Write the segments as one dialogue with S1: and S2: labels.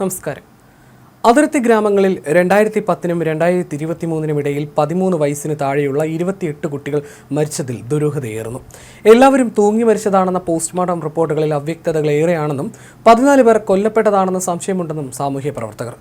S1: നമസ്കാരം. അതിർത്തി ഗ്രാമങ്ങളിൽ രണ്ടായിരത്തി പത്തിനും രണ്ടായിരത്തി ഇരുപത്തി മൂന്നിനും ഇടയിൽ പതിമൂന്ന് വയസ്സിന് താഴെയുള്ള ഇരുപത്തിയെട്ട് കുട്ടികൾ മരിച്ചതിൽ ദുരൂഹതയേറുന്നു. എല്ലാവരും തൂങ്ങി മരിച്ചതാണെന്ന പോസ്റ്റ്മോർട്ടം റിപ്പോർട്ടുകളിൽ അവ്യക്തതകൾ ഏറെയാണെന്നും പതിനാല് പേർ കൊല്ലപ്പെട്ടതാണെന്ന് സംശയമുണ്ടെന്നും സാമൂഹ്യ പ്രവർത്തകർ.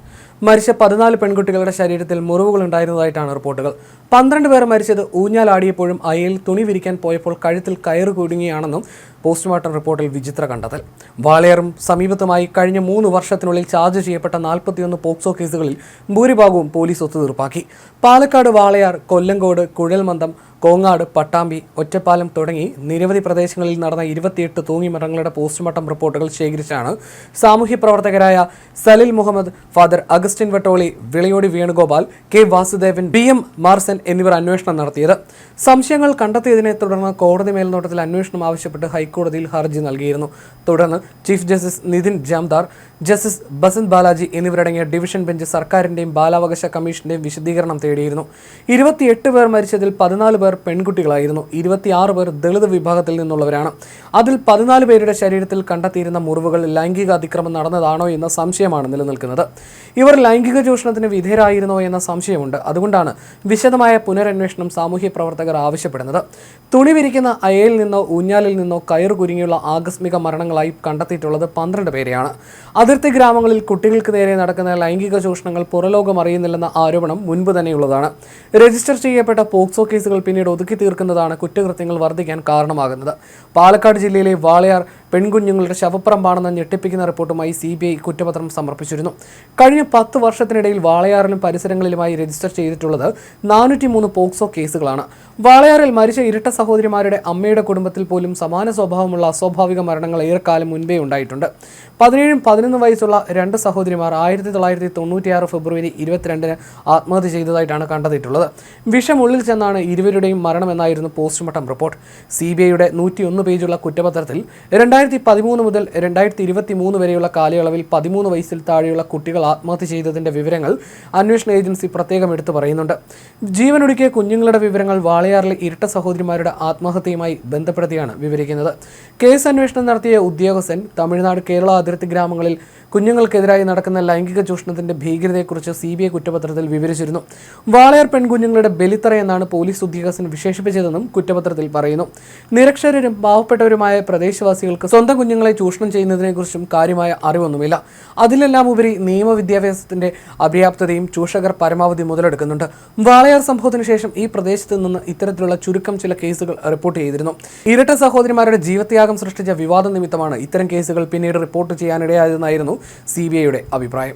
S1: മരിച്ച പതിനാല് പെൺകുട്ടികളുടെ ശരീരത്തിൽ മുറിവുകൾ ഉണ്ടായിരുന്നതായിട്ടാണ് റിപ്പോർട്ടുകൾ. പന്ത്രണ്ട് പേർ മരിച്ചത് ഊഞ്ഞാലാടിയപ്പോഴും അയയിൽ തുണി വിരിക്കാൻ പോയപ്പോൾ കഴുത്തിൽ കയറ് കുടുങ്ങിയാണെന്നും പോസ്റ്റ്മോർട്ടം റിപ്പോർട്ടിൽ വിചിത്ര കണ്ടെത്തൽ. വാളയാറും സമീപത്തുമായി കഴിഞ്ഞ മൂന്ന് വർഷത്തിനുള്ളിൽ ചാർജ് ചെയ്യപ്പെട്ട നാൽപ്പത്തിയൊന്ന് പോക്സോ കേസുകളിൽ ഭൂരിഭാഗവും പോലീസ് ഒത്തുതീർപ്പാക്കി. പാലക്കാട് വാളയാർ കൊല്ലങ്കോട് കുഴൽമന്ദം കോങ്ങാട് പട്ടാമ്പി ഒറ്റപ്പാലം തുടങ്ങി നിരവധി പ്രദേശങ്ങളിൽ നടന്ന ഇരുപത്തിയെട്ട് തൂങ്ങിമരങ്ങളുടെ പോസ്റ്റ്മോർട്ടം റിപ്പോർട്ടുകൾ ശേഖരിച്ചാണ് സാമൂഹ്യ പ്രവർത്തകരായ Salil Muhammad father Augustine Vattoli Vilayodi Venugopal K Vasudevan B M Marson എന്നിവർ അന്വേഷണം നടത്തിയത്. സംശയങ്ങൾ കണ്ടെത്തിയതിനെ തുടർന്ന് കോടതി മേൽനോട്ടത്തിൽ അന്വേഷണം ആവശ്യപ്പെട്ട് ഹൈക്കോടതിയിൽ ഹർജി നൽകിയിരുന്നു. തുടർന്ന് chief justice Nitin Jamdar justice Basant Balaji എന്നിവരടങ്ങിയ ഡിവിഷൻ ബെഞ്ച് സർക്കാരിന്റെയും ബാലാവകാശ കമ്മീഷന്റെയും വിശദീകരണം തേടിയിരുന്നു. ഇരുപത്തിയെട്ട് പേർ മരിച്ചതിൽ പതിനാല് പേർ പെൺകുട്ടികളായിരുന്നു. ഇരുപത്തിയാറ് പേർ ദളിത് വിഭാഗത്തിൽ നിന്നുള്ളവരാണ്. അതിൽ പതിനാല് പേരുടെ ശരീരത്തിൽ കണ്ടെത്തിയിരുന്ന മുറിവുകൾ ലൈംഗിക അതിക്രമം നടന്നതാണോ എന്ന സംശയമാണ് നിലനിൽക്കുന്നത്. ഇവർ ലൈംഗിക ചൂഷണത്തിന് വിധേയരായിരുന്നോ എന്ന സംശയമുണ്ട്. അതുകൊണ്ടാണ് വിശദമായ പുനരന്വേഷണം സാമൂഹ്യ പ്രവർത്തകർ ആവശ്യപ്പെടുന്നത്. തുണി വിരിക്കുന്ന അയയിൽ നിന്നോ ഊഞ്ഞാലിൽ നിന്നോ കയറു കുരുങ്ങിയുള്ള ആകസ്മിക മരണങ്ങളായി കണ്ടെത്തിയിട്ടുള്ളത് പന്ത്രണ്ട് പേരെയാണ്. അതിർത്തി ഗ്രാമങ്ങളിൽ കുട്ടികൾക്ക് നേരെ നടക്കുന്ന ലൈംഗിക ചൂഷണങ്ങൾ പുറലോകം അറിയുന്നില്ലെന്ന ആരോപണം മുൻപ് തന്നെയുള്ളതാണ്. രജിസ്റ്റർ ചെയ്യപ്പെട്ട പോക്സോ കേസുകൾ പിന്നീട് ഒതുക്കി തീർക്കുന്നതാണ് കുറ്റകൃത്യങ്ങൾ വർദ്ധിക്കാൻ കാരണമാകുന്നത്. പാലക്കാട് ജില്ലയിലെ വാളയാർ പെൺകുഞ്ഞുങ്ങളുടെ ശവപ്പറമ്പാണെന്ന ഞെട്ടിപ്പിക്കുന്ന റിപ്പോർട്ടുമായി സി ബി ഐ കുറ്റപത്രം സമർപ്പിച്ചിരുന്നു. കഴിഞ്ഞ പത്ത് വർഷത്തിനിടയിൽ വാളയാറിലും പരിസരങ്ങളിലുമായി രജിസ്റ്റർ ചെയ്തിട്ടുള്ളത് നാനൂറ്റി മൂന്ന് പോക്സോ കേസുകളാണ്. വാളയാറിൽ മരിച്ച ഇരട്ട സഹോദരിമാരുടെ അമ്മയുടെ കുടുംബത്തിൽ പോലും സമാന സ്വഭാവമുള്ള അസ്വാഭാവിക മരണങ്ങൾ ഏറെക്കാലം മുൻപേ ഉണ്ടായിട്ടുണ്ട്. പതിനേഴും പതിനൊന്ന് വയസ്സുള്ള രണ്ട് സഹോദരിമാർ ആയിരത്തി തൊള്ളായിരത്തി തൊണ്ണൂറ്റിയാറ് ഫെബ്രുവരി ഇരുപത്തിരണ്ടിന് ആത്മഹത്യ ചെയ്തതായിട്ടാണ് കണ്ടെത്തിയിട്ടുള്ളത്. വിഷം ഉള്ളിൽ ചെന്നാണ് ഇരുവരുടെയും മരണമെന്നായിരുന്നു പോസ്റ്റ്മോർട്ടം റിപ്പോർട്ട്. സി ബി ഐയുടെ നൂറ്റിയൊന്ന് പേജുള്ള കുറ്റപത്രത്തിൽ രണ്ടായിരത്തി പതിമൂന്ന് മുതൽ രണ്ടായിരത്തി ഇരുപത്തി മൂന്ന് വരെയുള്ള കാലയളവിൽ പതിമൂന്ന് വയസ്സിൽ താഴെയുള്ള കുട്ടികൾ ആത്മഹത്യ ചെയ്തതിന്റെ വിവരങ്ങൾ അന്വേഷണ ഏജൻസി പ്രത്യേകം എടുത്തു പറയുന്നുണ്ട്. ജീവനൊടുക്കിയ കുഞ്ഞുങ്ങളുടെ വിവരങ്ങൾ വാളയാറിലെ ഇരട്ട സഹോദരിമാരുടെ ആത്മഹത്യയുമായി ബന്ധപ്പെടുത്തിയാണ് വിവരിക്കുന്നത്. കേസ് അന്വേഷണം നടത്തിയ ഉദ്യോഗസ്ഥൻ തമിഴ്നാട് കേരള അതിർത്തി ഗ്രാമങ്ങളിൽ കുഞ്ഞുങ്ങൾക്കെതിരായി നടക്കുന്ന ലൈംഗിക ചൂഷണത്തിന്റെ ഭീകരതയെക്കുറിച്ച് സി ബി ഐ കുറ്റപത്രത്തിൽ വിവരിച്ചിരുന്നു. വാളയാർ പെൺകുഞ്ഞുങ്ങളുടെ ബലിത്തറ എന്നാണ് പോലീസ് ഉദ്യോഗസ്ഥൻ വിശേഷിപ്പിച്ചതെന്നും കുറ്റപത്രത്തിൽ പറയുന്നു. നിരക്ഷരരും പാവപ്പെട്ടവരുമായ പ്രദേശവാസികൾക്ക് സ്വന്തം കുഞ്ഞുങ്ങളെ ചൂഷണം ചെയ്യുന്നതിനെക്കുറിച്ചും കാര്യമായ അറിവൊന്നുമില്ല. അതിലെല്ലാം ഉപരി നിയമവിദ്യാഭ്യാസത്തിന്റെ അപര്യാപ്തതയും ചൂഷകർ പരമാവധി മുതലെടുക്കുന്നുണ്ട്. വാളയാർ സംഭവത്തിന് ശേഷം ഈ പ്രദേശത്ത് നിന്ന് ഇത്തരത്തിലുള്ള ചുരുക്കം ചില കേസുകൾ റിപ്പോർട്ട് ചെയ്തിരുന്നു. ഇരട്ട സഹോദരിമാരുടെ ജീവത്യാഗം സൃഷ്ടിച്ച വിവാദ നിമിത്തമാണ് ഇത്തരം കേസുകൾ പിന്നീട് റിപ്പോർട്ട് ചെയ്യാനിടയായതെന്നായിരുന്നു സി അഭിപ്രായം.